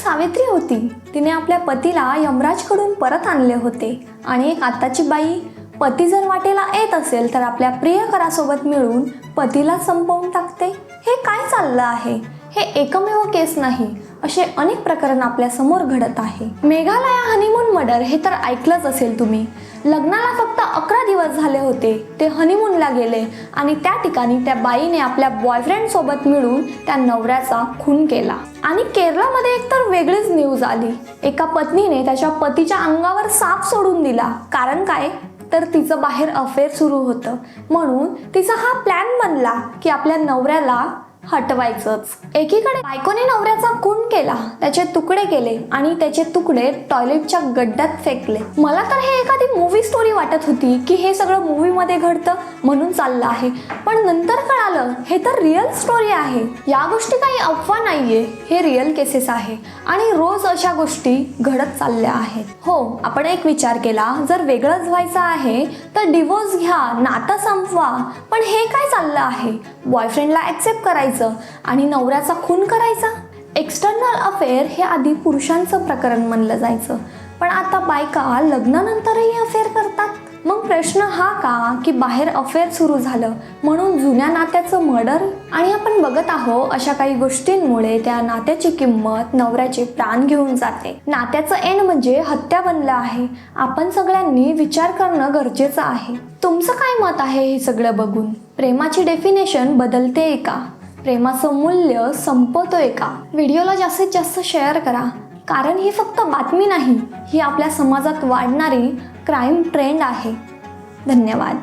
सावित्री होती. तिने आपल्या पतीला यमराजकडून परत आणले होते. आणि एक आताची बाई पती जर वाटेला येत असेल तर आपल्या प्रियकरासोबत मिळून पतीला संपवून टाकते. हे काय चाललं आहे? हे एकमेव केस नाही असे अनेक प्रकरण आपल्यासमोर घडत आहे. मेघालया हनीमून मर्डर हे तर ऐकलंच असेल तुम्ही. लग्नाला फक्त अकरा दिवस झाले होते ते हनीमूनला गेले आणि त्या ठिकाणी त्या बाईने आपल्या बॉयफ्रेंड सोबत मिळून त्या नवऱ्याचा खून केला. आणि केरळमध्ये एक तर वेगळीच न्यूज आली. एका पत्नीने त्याच्या पतीच्या अंगावर साप सोडून दिला. कारण काय? तर तिचं बाहेर अफेअर सुरू होतं. म्हणून तिचा हा प्लॅन बनला की आपल्या नवऱ्याला हटवायचंच. एकीकडे बायकोने नवऱ्याचा खून केला त्याचे तुकडे केले आणि त्याचे तुकडे टॉयलेटच्या गड्ड्यात फेकले. मला तर हे एखादी मूवी स्टोरी वाटत होती की हे सगळं मूवीमध्ये घडतं म्हणून चाललं आहे. पण नंतर कळालं हे तर रिअल स्टोरी आहे. या गोष्टी काही अफवा नाहीये हे रिअल केसेस आहे. आणि रोज अशा गोष्टी घडत चालल्या आहेत. हो आपण एक विचार केला जर वेगळंच व्हायचं आहे तर डिवोर्स घ्या नातं संपवा. पण हे काय चाललं आहे? बॉयफ्रेंडला ॲक्सेप्ट करायचं आणि नवऱ्याचा खून करायचा? एक्सटर्नल अफेअर हे आधी पुरुषांचं प्रकरण म्हणलं जायचं. पण आता बायका लग्नानंतरही अफेअर करतात. मग प्रश्न हा का की बाहेर अफेअर सुरू झालं म्हणून जुन्या नात्याचं मर्डर आणि आपण बघत आहो अशा काही गोष्टींमुळे त्या नात्याची किंमत नवऱ्याचे प्राण घेऊन जाते. नात्याचं एन म्हणजे हत्या बनलं आहे. आपण सगळ्यांनी विचार करणं गरजेचं आहे. तुमचं काय मत आहे हे सगळं बघून? प्रेमाची डेफिनेशन बदलते का? प्रेमाचं मूल्य संपतोय का? व्हिडिओला जास्तीत जास्त शेअर करा. कारण ही फक्त बातमी नाही ही आपल्या समाजात वाढणारी क्राईम ट्रेंड आहे. धन्यवाद.